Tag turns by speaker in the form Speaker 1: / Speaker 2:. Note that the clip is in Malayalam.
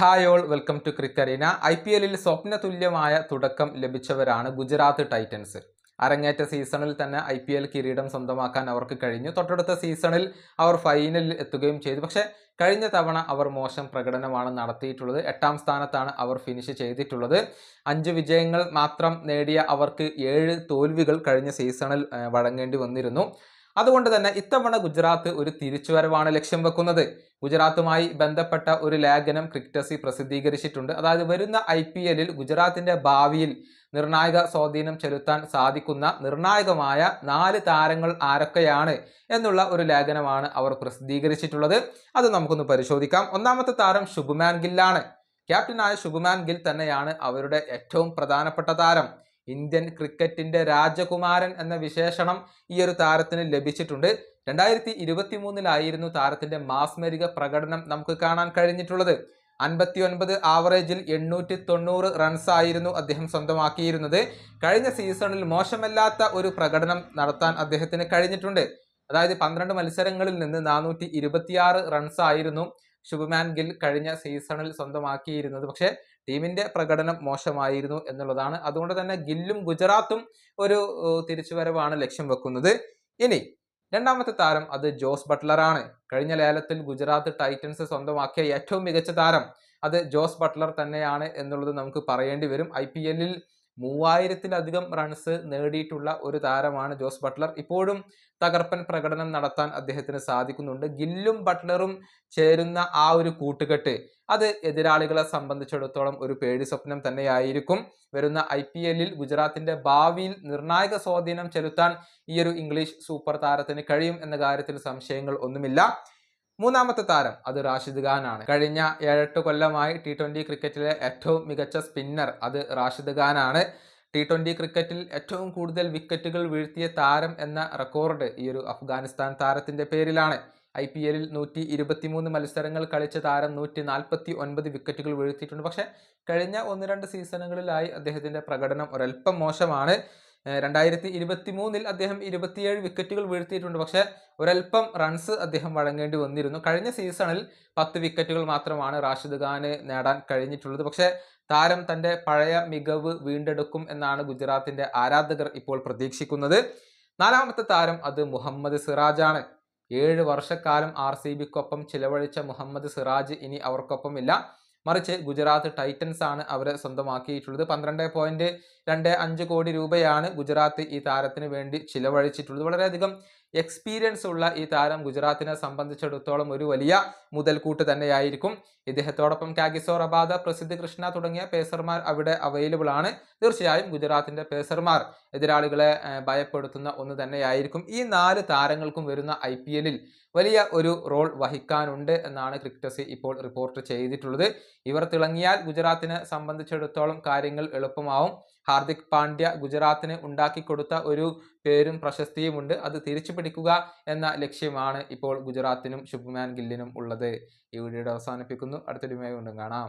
Speaker 1: ഹായ് ഓൾ വെൽക്കം ടു ക്രിക്കറീന ഐ പി എല്ലിൽ സ്വപ്ന തുല്യമായ തുടക്കം ലഭിച്ചവരാണ് ഗുജറാത്ത് ടൈറ്റൻസ്. അരങ്ങേറ്റ സീസണിൽ തന്നെ ഐ പി എൽ കിരീടം സ്വന്തമാക്കാൻ അവർക്ക് കഴിഞ്ഞു. തൊട്ടടുത്ത സീസണിൽ അവർ ഫൈനലിൽ എത്തുകയും ചെയ്തു. പക്ഷേ കഴിഞ്ഞ തവണ അവർ മോശം പ്രകടനമാണ് നടത്തിയിട്ടുള്ളത്. എട്ടാം സ്ഥാനത്താണ് അവർ ഫിനിഷ് ചെയ്തിട്ടുള്ളത്. അഞ്ച് വിജയങ്ങൾ മാത്രം നേടിയ അവർക്ക് ഏഴ് തോൽവികൾ കഴിഞ്ഞ സീസണിൽ വഴങ്ങേണ്ടി വന്നിരുന്നു. അതുകൊണ്ട് തന്നെ ഇത്തവണ ഗുജറാത്ത് ഒരു തിരിച്ചുവരവാണ് ലക്ഷ്യം വെക്കുന്നത്. ഗുജറാത്തുമായി ബന്ധപ്പെട്ട ഒരു ലേഖനം ക്രിക്കറ്റസി പ്രസിദ്ധീകരിച്ചിട്ടുണ്ട്. അതായത് വരുന്ന ഐ പി എല്ലിൽ ഗുജറാത്തിന്റെ ഭാവിയിൽ നിർണായക സ്വാധീനം ചെലുത്താൻ സാധിക്കുന്ന നിർണായകമായ നാല് താരങ്ങൾ ആരൊക്കെയാണ് എന്നുള്ള ഒരു ലേഖനമാണ് അവർ പ്രസിദ്ധീകരിച്ചിട്ടുള്ളത്. അത് നമുക്കൊന്ന് പരിശോധിക്കാം. ഒന്നാമത്തെ താരം ശുഭ്മാൻ ഗില്ലാണ്. ക്യാപ്റ്റനായ ശുഭ്മാൻ ഗിൽ തന്നെയാണ് അവരുടെ ഏറ്റവും പ്രധാനപ്പെട്ട താരം. ഇന്ത്യൻ ക്രിക്കറ്റിന്റെ രാജകുമാരൻ എന്ന വിശേഷണം ഈ ഒരു താരത്തിന് ലഭിച്ചിട്ടുണ്ട്. രണ്ടായിരത്തി ഇരുപത്തി മൂന്നിലായിരുന്നു താരത്തിന്റെ മാസ്മരിക പ്രകടനം നമുക്ക് കാണാൻ കഴിഞ്ഞിട്ടുള്ളത്. അൻപത്തി ഒൻപത് ആവറേജിൽ എണ്ണൂറ്റി തൊണ്ണൂറ് റൺസ് ആയിരുന്നു അദ്ദേഹം സ്വന്തമാക്കിയിരുന്നത്. കഴിഞ്ഞ സീസണിൽ മോശമല്ലാത്ത ഒരു പ്രകടനം നടത്താൻ അദ്ദേഹത്തിന് കഴിഞ്ഞിട്ടുണ്ട്. അതായത് പന്ത്രണ്ട് മത്സരങ്ങളിൽ നിന്ന് നാനൂറ്റി ഇരുപത്തിയാറ് റൺസ് ആയിരുന്നു ശുഭമാൻ ഗിൽ കഴിഞ്ഞ സീസണിൽ സ്വന്തമാക്കിയിരുന്നത്. പക്ഷേ ടീമിന്റെ പ്രകടനം മോശമായിരുന്നു എന്നുള്ളതാണ്. അതുകൊണ്ട് തന്നെ ഗില്ലും ഗുജറാത്തും ഒരു തിരിച്ചുവരവാണ് ലക്ഷ്യം വെക്കുന്നത്. ഇനി രണ്ടാമത്തെ താരം അത് ജോസ് ബട്ട്ലറാണ്. കഴിഞ്ഞ ലേലത്തിൽ ഗുജറാത്ത് ടൈറ്റൻസ് സ്വന്തമാക്കിയ ഏറ്റവും മികച്ച താരം അത് ജോസ് ബട്ട്ലർ തന്നെയാണ് എന്നുള്ളത് നമുക്ക് പറയേണ്ടി വരും. ഐ പി എല്ലിൽ മൂവായിരത്തിലധികം റൺസ് നേടിയിട്ടുള്ള ഒരു താരമാണ് ജോസ് ബട്ട്ലർ. ഇപ്പോഴും തകർപ്പൻ പ്രകടനം നടത്താൻ അദ്ദേഹത്തിന് സാധിക്കുന്നുണ്ട്. ഗില്ലും ബട്ട്ലറും ചേരുന്ന ആ ഒരു കൂട്ടുകെട്ട് അത് എതിരാളികളെ സംബന്ധിച്ചിടത്തോളം ഒരു പേടി സ്വപ്നം തന്നെയായിരിക്കും. വരുന്ന ഐ പി എല്ലിൽ ഗുജറാത്തിന്റെ ഭാവിയിൽ നിർണായക സ്വാധീനം ചെലുത്താൻ ഈ ഒരു ഇംഗ്ലീഷ് സൂപ്പർ താരത്തിന് കഴിയും എന്ന കാര്യത്തിൽ സംശയങ്ങൾ ഒന്നുമില്ല. മൂന്നാമത്തെ താരം അത് റാഷിദ് ഖാൻ ആണ്. കഴിഞ്ഞ ഏഴെട്ട് കൊല്ലമായി ടി ട്വന്റി ക്രിക്കറ്റിലെ ഏറ്റവും മികച്ച സ്പിന്നർ അത് റാഷിദ് ഖാൻ ആണ്. ടി ട്വന്റി ക്രിക്കറ്റിൽ ഏറ്റവും കൂടുതൽ വിക്കറ്റുകൾ വീഴ്ത്തിയ താരം എന്ന റെക്കോർഡ് ഈ ഒരു അഫ്ഗാനിസ്ഥാൻ താരത്തിന്റെ പേരിലാണ്. ഐ പി എല്ലിൽ നൂറ്റി ഇരുപത്തിമൂന്ന് മത്സരങ്ങൾ കളിച്ച താരം നൂറ്റി നാൽപ്പത്തി ഒൻപത് വിക്കറ്റുകൾ വീഴ്ത്തിയിട്ടുണ്ട്. പക്ഷേ കഴിഞ്ഞ ഒന്ന് രണ്ട് സീസണുകളിലായി അദ്ദേഹത്തിന്റെ പ്രകടനം ഒരല്പം മോശമാണ്. രണ്ടായിരത്തി ഇരുപത്തി മൂന്നിൽ അദ്ദേഹം ഇരുപത്തിയേഴ് വിക്കറ്റുകൾ വീഴ്ത്തിയിട്ടുണ്ട്. പക്ഷേ ഒരല്പം റൺസ് അദ്ദേഹം വഴങ്ങേണ്ടി വന്നിരുന്നു. കഴിഞ്ഞ സീസണിൽ പത്ത് വിക്കറ്റുകൾ മാത്രമാണ് റാഷിദ് ഖാന് നേടാൻ കഴിഞ്ഞിട്ടുള്ളത്. പക്ഷേ താരം തന്റെ പഴയ മികവ് വീണ്ടെടുക്കും എന്നാണ് ഗുജറാത്തിന്റെ ആരാധകർ ഇപ്പോൾ പ്രതീക്ഷിക്കുന്നത്. നാലാമത്തെ താരം അത് മുഹമ്മദ് സിറാജാണ് ഏഴ് വർഷക്കാലം ആർ സി ബിക്കൊപ്പം ചിലവഴിച്ച മുഹമ്മദ് സിറാജ് ഇനി അവർക്കൊപ്പമില്ല. മറിച്ച് ഗുജറാത്ത് ടൈറ്റൻസ് ആണ് അവരെ സ്വന്തമാക്കിയിട്ടുള്ളത്. പന്ത്രണ്ട് പോയിന്റ് രണ്ട് അഞ്ച് കോടി രൂപയാണ് ഗുജറാത്ത് ഈ താരത്തിന് വേണ്ടി ചിലവഴിച്ചിട്ടുള്ളത്. വളരെയധികം എക്സ്പീരിയൻസ് ഉള്ള ഈ താരം ഗുജറാത്തിനെ സംബന്ധിച്ചിടത്തോളം ഒരു വലിയ മുതൽക്കൂട്ട് തന്നെയായിരിക്കും. ഇദ്ദേഹത്തോടൊപ്പം കാഗിസോ റബാദ പ്രസിദ്ധ കൃഷ്ണ തുടങ്ങിയ പേസർമാർ അവിടെ അവൈലബിൾ ആണ്. തീർച്ചയായും ഗുജറാത്തിന്റെ പേസർമാർ എതിരാളികളെ ഭയപ്പെടുത്തുന്ന ഒന്ന് തന്നെയായിരിക്കും. ഈ നാല് താരങ്ങൾക്കും വരുന്ന ഐ വലിയ ഒരു റോൾ വഹിക്കാനുണ്ട് എന്നാണ് ക്രിക്കറ്റേഴ്സ് ഇപ്പോൾ റിപ്പോർട്ട് ചെയ്തിട്ടുള്ളത്. ഇവർ തിളങ്ങിയാൽ ഗുജറാത്തിനെ സംബന്ധിച്ചിടത്തോളം കാര്യങ്ങൾ എളുപ്പമാവും. ഹാർദിക് പാണ്ഡ്യ ഗുജറാത്തിന് ഉണ്ടാക്കി കൊടുത്ത ഒരു പേരും പ്രശസ്തിയുമുണ്ട്. അത് തിരിച്ചു പിടിക്കുക എന്ന ലക്ഷ്യമാണ് ഇപ്പോൾ ഗുജറാത്തിനും ശുഭ്മാൻ ഗില്ലിനും ഉള്ളത്. ഈ വീഡിയോയുടെ അവസാനിപ്പിക്കുന്നു. അടുത്തൊരു വീണ്ടും കാണാം.